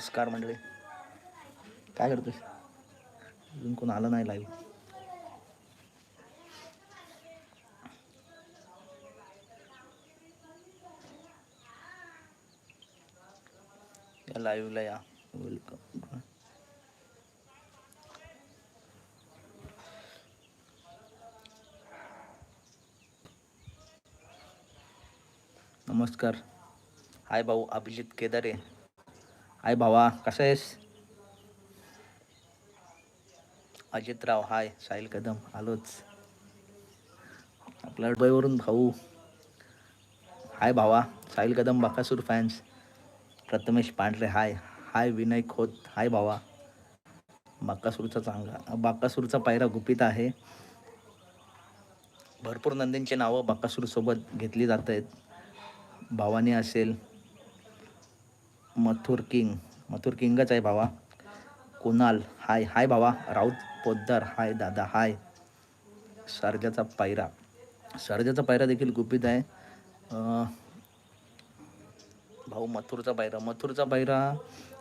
नमस्कार मंडळी. काय करतोय अजून कोण आलं नाही लाईव्ह या लाईव्हला या. वेलकम नमस्कार. हाय भाऊ अभिजित केदारे. हाय भावा कसं आहेस अजितराव हाय साहिल कदम आलोच आपल्या दुबईवरून भाऊ हाय भावा Sahil Kadam Bakasur fans Prathamesh Pandhare hi hi Vinay Khot हाय भावा बाकासूरचा चांगला बाकासूरचा पायरा गुपित आहे भरपूर नंदींची नावं बाकासूरसोबत घेतली जात आहेत भावानी असेल मथुर किंग. मथुर किंगच आहे भावा. कुणाल. हाय हाय भावा. राऊत पोद्दार. हाय दादा हाय. सर्जाचा पायरा. सर्जाचा पायरा देखील गुपित आहे. भाऊ मथुरचा पायरा. मथुरचा पायरा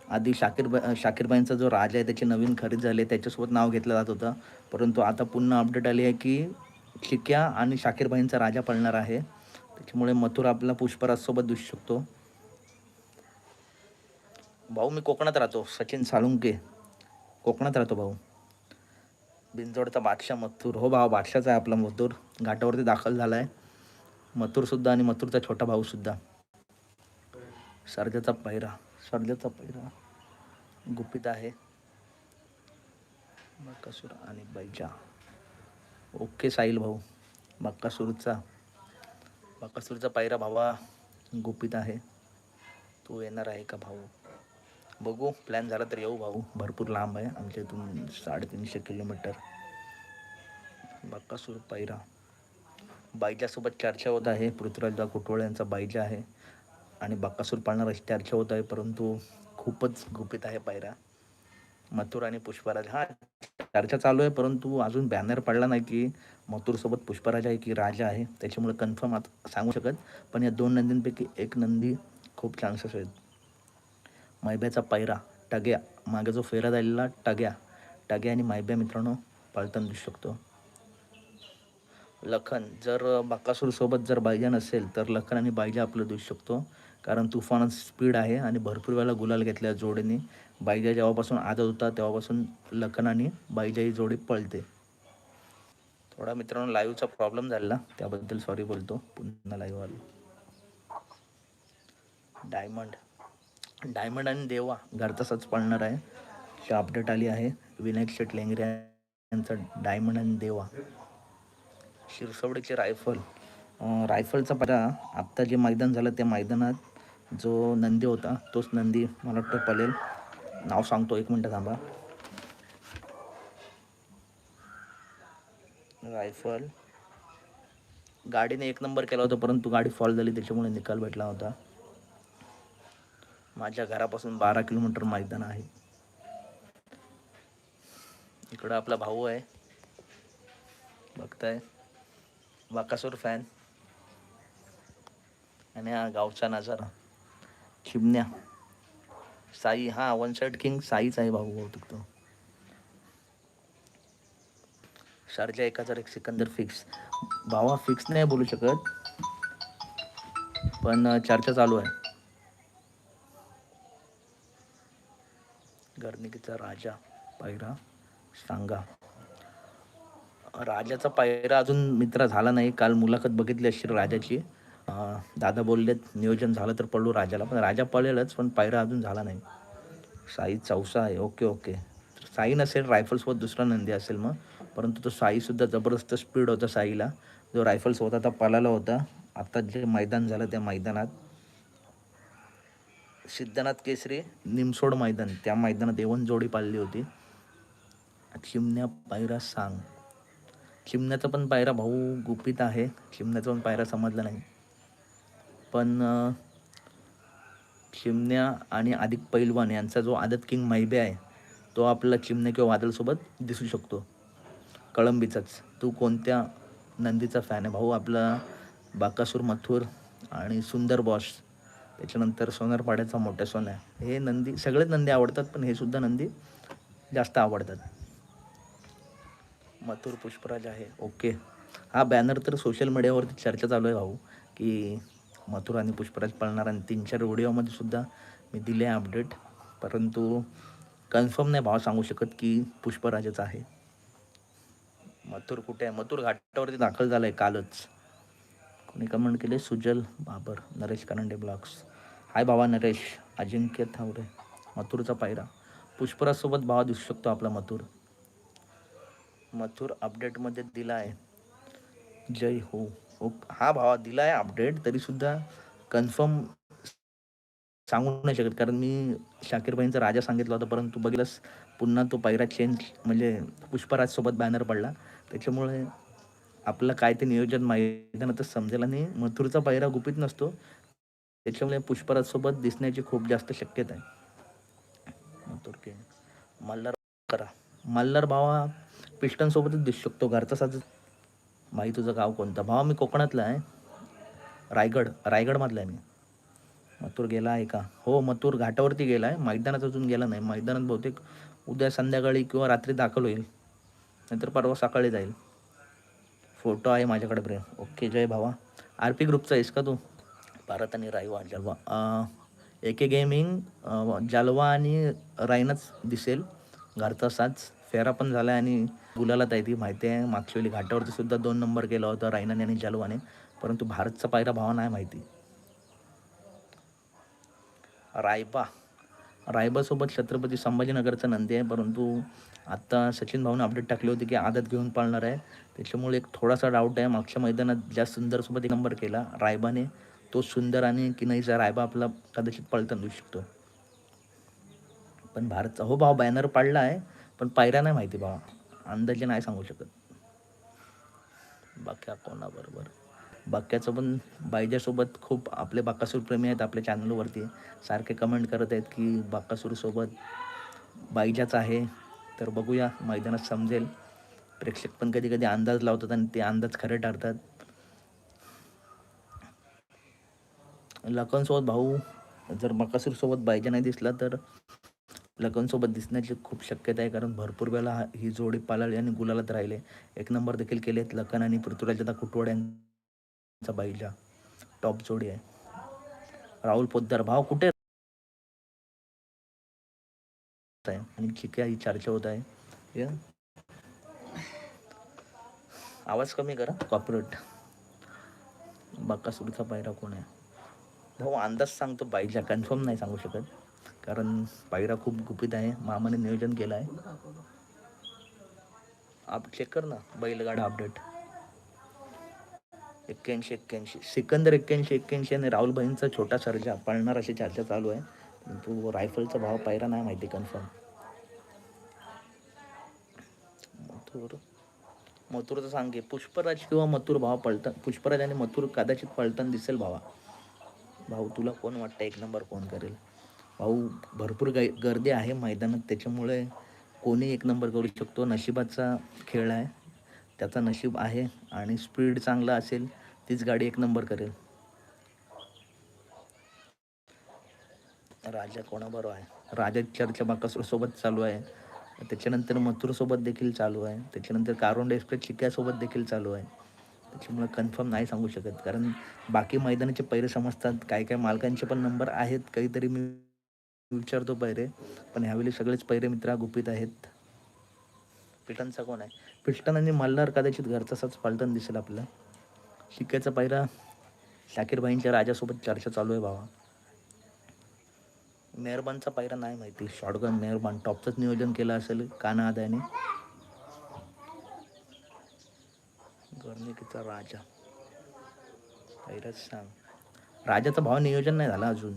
आधी शाकीर शाकीरबाईंचा जो राजा आहे त्याची नवीन खरेदी झाली. त्याच्यासोबत नाव घेतलं जात होतं. परंतु आता पुन्हा अपडेट आली आहे की चिक्या आणि शाकीरबाईंचा राजा पळणार आहे. त्याच्यामुळे मथुर आपला पुष्पराजसोबत दिसू शकतो. भाऊ मी कोकणात राहतो. सचिन साळुंके. कोकणात राहतो भाऊ. बिंजोडचा बादशाह मथूर. हो भाऊ बादशाचा आहे आपला मथूर. घाटावरती दाखल झाला आहे मथूरसुद्धा आणि मथूरचा छोटा भाऊसुद्धा सर्जाचा पैरा. सर्जाचा पैरा. गुपित आहे. बक्कासूर आणि बैजा. ओके साहिल भाऊ. बक्कासूरचा बक्कासूरचा पायरा भावा गुपित आहे. तू येणार आहे का भाऊ? बघू. प्लॅन झाला तर येऊ भाऊ. भरपूर लांब आहे. आमच्या इथून साडेतीनशे किलोमीटर. बक्कासूर पायरा. बायजासोबत चर्चा होत आहे. पृथ्वीराजदा कुटोळे यांचा बायजा आहे. आणि बक्कासूर पाळणार अशी चर्चा होत आहे. परंतु खूपच गुपित आहे पायरा. मथुर आणि पुष्पराज. हा चर्चा चालू आहे. परंतु अजून बॅनर पडला नाही की मथुरसोबत पुष्पराज आहे की राजा आहे. त्याच्यामुळे कन्फर्म आता सांगू शकत. पण या दोन नंदींपैकी एक नंदी खूप चान्सेस आहेत. मैब्याचा पायरा टग्या. मागे जो फेरा झालेला टग्या. टग्या आणि मायब्या मित्रांनो पळताना दिसू शकतो. लखन जर बाकासूरसोबत जर बायजा नसेल तर लखन आणि बायजा आपलं दिसू शकतो. कारण तुफान स्पीड आहे आणि भरपूर वेळा गुलाल घेतल्या जोडीने. बायजा जेव्हापासून आदत होता तेव्हापासून लखन आणि बायजा ही जोडी पळते. थोडा मित्रांनो लाईव्हचा प्रॉब्लेम झालेला. त्याबद्दल सॉरी बोलतो. पुन्हा लाईव्ह आलो. डायमंड डायमंड आणि देवा घर तसंच पडणार आहे. ही अपडेट आली आहे. विनायक शेट लेंगरे यांचा डायमंड आणि देवा. शिरसवडीचे रायफल. रायफलचा परा आत्ता जे मैदान झालं त्या मैदानात जो नंदी होता तोच नंदी मला वाटतं पलेल नाव सांगतो एक मिनटं थांबा. रायफल. गाडीने एक नंबर केला होता परंतु गाडी फॉल झाली त्याच्यामुळे निकाल भेटला होता माझ्या घरापासून बारा किलोमीटर मैदान आहे. इकडं आपला भाऊ आहे. बघताय. वाकासूर फॅन आणि हा गावचा नजारा. चिमण्या. साई हा वन साइड किंग साईच आहे भाऊ बहुतेक तो. शारजा एक हजार एक सिकंदर फिक्स भावा फिक्स नाही बोलू शकत. पण चर्चा चालू आहे. कर्णिकेचा राजा पायरा सांगा. राजाचा पायरा अजून मित्र झाला नाही. काल मुलाखत बघितली अशी राजाची. दादा बोललेत नियोजन झालं तर पडलो राजाला. पण राजा पळेलच पण पायरा अजून झाला नाही. साई चौसा आहे. Okay okay. साई नसेल रायफलसोबत दुसरा नंदी असेल मग. परंतु तो साईसुद्धा जबरदस्त स्पीड होता साईला. जो रायफल्स होता तो पळाला होता. आता जे मैदान झालं त्या मैदानात सिद्धनाथ केसरी निमसोड मैदान. त्या मैदानात देवण जोडी पाळली होती. चिमण्या पायरा सांग. चिमण्याचा पण पायरा भाऊ गुपित आहे. चिमण्याचा पण पायरा समजला नाही. पण चिमण्या आणि आदिक पैलवान यांचा जो आदत किंग मैबे आहे तो आपला चिमण्या किंवा वादळसोबत दिसू शकतो. कळंबीचाच. तू कोणत्या नंदीचा फॅन आहे? भाऊ आपला बाकासूर मथुर आणि सुंदर बॉस त्याच्यानंतर सोनारपाड्याचा मोठ्या आहे. हे नंदी सगळेच नंदी आवडतात पण हे सुद्धा नंदी जास्त आवडतात. मथुर पुष्पराज आहे. ओके. हा बॅनर तर सोशल मीडियावरती चर्चा चालू आहे भाऊ की मथुर आणि पुष्पराज पळणार आणि तीन चार व्हिडिओमध्ये सुद्धा मी दिले आहे अपडेट परंतु कन्फर्म नाही भाव सांगू शकत की पुष्पराजच आहे. मथुर कुठे आहे? मथुर घाटावरती दाखल झालं आहे कालच. कोणी कमेंट केले सुजल बाबर नरेश करंडे ब्लॉग्स. हाय बाबा नरेश अजिंक्य थावरे मथुरचा पायरा. पुष्पराजसोबत भावा दिसू शकतो आपला मथुर. मथुर अपडेटमध्ये दिला आहे जय हो. हो हा भावा दिला आहे अपडेट तरीसुद्धा कन्फर्म सांगू नाही शकत. कारण मी शाकीरबाईंचा राजा सांगितला होता परंतु बघितलंस पुन्हा तो पायरा चेंज म्हणजे पुष्पराजसोबत बॅनर पडला. त्याच्यामुळे आपलं काय ते नियोजन मैदानातच समजेल आणि मथुरचा पायरा गुपित नसतो. त्याच्यामुळे पुष्पराजसोबत दिसण्याची खूप जास्त शक्यता आहे. मथुर मल्हार करा. मल्हार भावा पिष्टांसोबतच दिसू शकतो. घरचा साज माही तुझं गाव कोणतं? भावा मी कोकणातला आहे. रायगड. रायगडमधला आहे मी. मथुर गेला आहे का? हो मथुर घाटावरती गेला आहे. मैदानात अजून गेला नाही. मैदानात बहुतेक उद्या संध्याकाळी किंवा रात्री दाखल होईल. नाहीतर परवा सकाळी जाईल. फोटो आहे माझ्याकडे प्रेम ओके जय भावा. आर पी ग्रुपचा आहेस का तू? भारत आणि रायवा जलवा एके गेमिंग जालवा आणि रायनच दिसेल. घरचा साच फेरा पण झाला आणि गुलाला आहे ती माहिती आहे. मागच्या वेळी घाटावरती सुद्धा दोन नंबर केला होता रायनाने आणि जालवाने. परंतु भारतचा पायरा भावा नाही माहिती. रायबा. रायबासोबत छत्रपती संभाजीनगरचा नंदी आहे. परंतु आत्ता सचिन भाऊने अपडेट टाकली होती की आदत घेऊन पाळणार आहे. त्याच्यामुळे एक थोडासा डाऊट आहे. मागच्या मैदानात ज्या सुंदरसोबत एक नंबर केला रायबाने. तो सुंदर आणि की नाही जर रायबा आपला कदाचित पळताना देऊ शकतो. पण भारतचा हो भाव बॅनर पाडला आहे पण पायऱ्या नाही माहिती भावा. अंदाजे नाही सांगू शकत. बाक्या कोणाबरोबर? बाक्याचं पण बायजासोबत खूप आपले बाकासूर प्रेमी आहेत आपल्या चॅनलवरती सारखे कमेंट करत आहेत की बाकासूरसोबत बायजाच आहे तर बघूया मैदानात समजेल. प्रेक्षक पण कधी कधी अंदाज लावतात आणि ते अंदाज खरे ठरतात. लखनसोबत भाऊ जर मकासूरसोबत बायजा नाही दिसला तर लखनसोबत दिसण्याची खूप शक्यता आहे. कारण भरपूर वेळा हा- ही जोडी पालाळी आणि गुलालात राहिले. एक नंबर देखील केले आहेत लखन आणि पृथ्वीराज कुटवाड यांचा बाईजा टॉप जोडी आहे. राहुल पोद्दार भाव कुठे आहे? आणि चिक्या ही चर्चा होत आहे. आवाज कमी करा. कॉपरेट बक्कासूरचा पायरा कोण आहे? हो अंदाज सांगतो पाहिजे कन्फर्म नाही सांगू शकत. कारण पायरा खूप गुपित आहे. मामाने नियोजन केलं आहे. आप चेक कर ना बैलगाडा अपडेट एक्क्याऐंशी एक्क्याऐंशी. सिकंदर एक्क्याऐंशी एक्क्याऐंशी आणि राहुल भाईंचा छोटा सर्जा. पळणार अशी चर्चा चालू आहे. परंतु रायफलचा भाव पायरा नाही माहिती कन्फर्म मथुर. मथुरचं सांगे पुष्पराज किंवा मथुर भाव पळता पुष्पराज आणि मथुर कदाचित पळताना दिसेल भावा. भाऊ तुला कोण वाटतं एक नंबर कोण करेल? भाऊ भरपूर gai गर्दी आहे मैदानात त्याच्यामुळे कोणी एक नंबर करू शकतो. नशिबाचा खेळ आहे त्याचा नशीब आहे आणि स्पीड चांगला असेल तीच गाडी एक नंबर करेल. राजा कोणाबरोबर आहे? राजा चर्चा बाकासोबत चालू आहे. त्याच्यानंतर मथुरसोबत देखील चालू आहे. त्याच्यानंतर कारोंडे एक्सप्रेस चिक्यासोबत देखील चालू आहे. त्याच्यामुळे कन्फर्म नाही सांगू शकत. कारण बाकी मैदानाचे पैरे समजतात. काय काय मालकांचे पण नंबर आहेत. काहीतरी मी विचारतो पैरे. पण ह्यावेळी सगळेच पैरे मित्रा गुपित आहेत. पिटनचा कोण आहे? पिस्टन आणि मल्हार कदाचित घरचा असाच पालटण दिसेल आपलं. शिक्याचा पायरा शाकीरबाईंच्या राजासोबत चर्चा चालू आहे भावा. मेहरबानचा पायरा नाही माहिती. शॉटगन मेहरबान. टॉपचंच नियोजन केलं असेल काना आदायाने वाल्मिकीचा राजा. पायराच सांग. राजाचा भाव नियोजन नाही झाला अजून.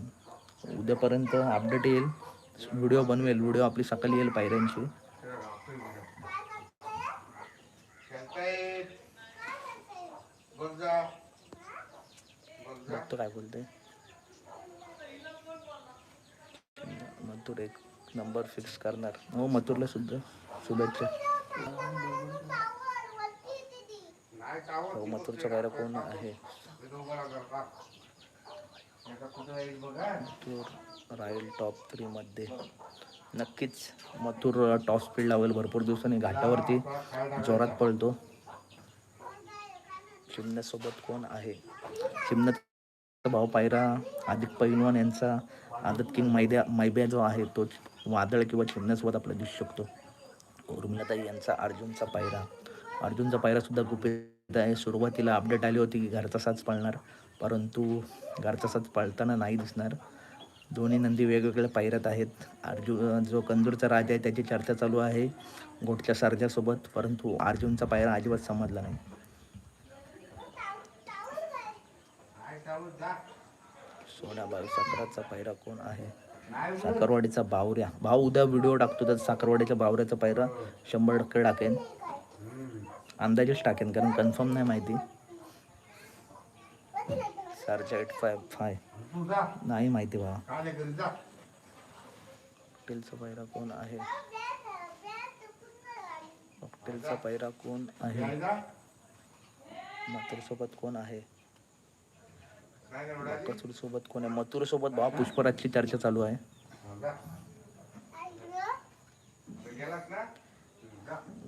उद्यापर्यंत अपडेट येईल. व्हिडिओ बनवेल. व्हिडिओ आपली सकाळी येईल पायऱ्यांची. बघतो काय बोलते? मथुर एक नंबर फिक्स करणार. हो मथुरला सुद्धा. शुभेच्छा. हो मथुरचा पायरा कोण आहे? मथुर राहील टॉप थ्रीमध्ये नक्कीच मथुर टॉप स्पीड लावेल भरपूर दिवसांनी. घाटावरती जोरात पळतो. चिमण्यासोबत कोण आहे? चिमण्याचा भाऊ पायरा आदिक पैलवान यांचा आदत किंग मैद्या मैब्या जो आहे तो वादळ किंवा चिमण्यासोबत आपल्याला दिसू शकतो. उर्मिलाताई यांचा अर्जुनचा पायरा. अर्जुनचा पायरा सुद्धा गुपित आहे. सुरुवातीला अपडेट आली होती की घरचा साज पाळणार. परंतु घरचा साज पाळताना नाही दिसणार. दोन्ही नंदी वेगवेगळ्या पायऱ्यात आहेत. अर्जुन जो कंदूरचा राजा आहे त्याची चर्चा चालू आहे. घोटच्या सरजासोबत. परंतु अर्जुनचा पायरा अजिबात समजला नाही. सोनाबाई साखराचा पायरा कोण आहे? साखरवाडीचा बावऱ्या. भाऊ उद्या व्हिडिओ टाकतो. तर साखरवाडीच्या बावऱ्याचा पायरा शंभर टक्के टाकेन. अंदाजेच टाकेन कारण कन्फर्म नाही माहिती. चारशे एट फाय फाय नाही माहिती बा कॉकटेलचा पायरा कोण आहे? कॉकटेलचा पायरा कोण आहे? मथुर सोबत कोण आहे? मथुर सोबत कोण आहे? मथुर सोबत भावा पुष्पराजची चर्चा चालू आहे.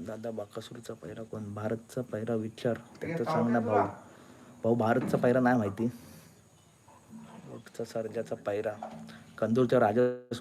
दादा बाकासूरचा पैरा कोण? भारतचा पैरा विचार त्याचा चांगला भाऊ. भाऊ भारतचा पैरा नाही माहिती. मोठचा सर्जाचा पैरा कंदूरच्या राजा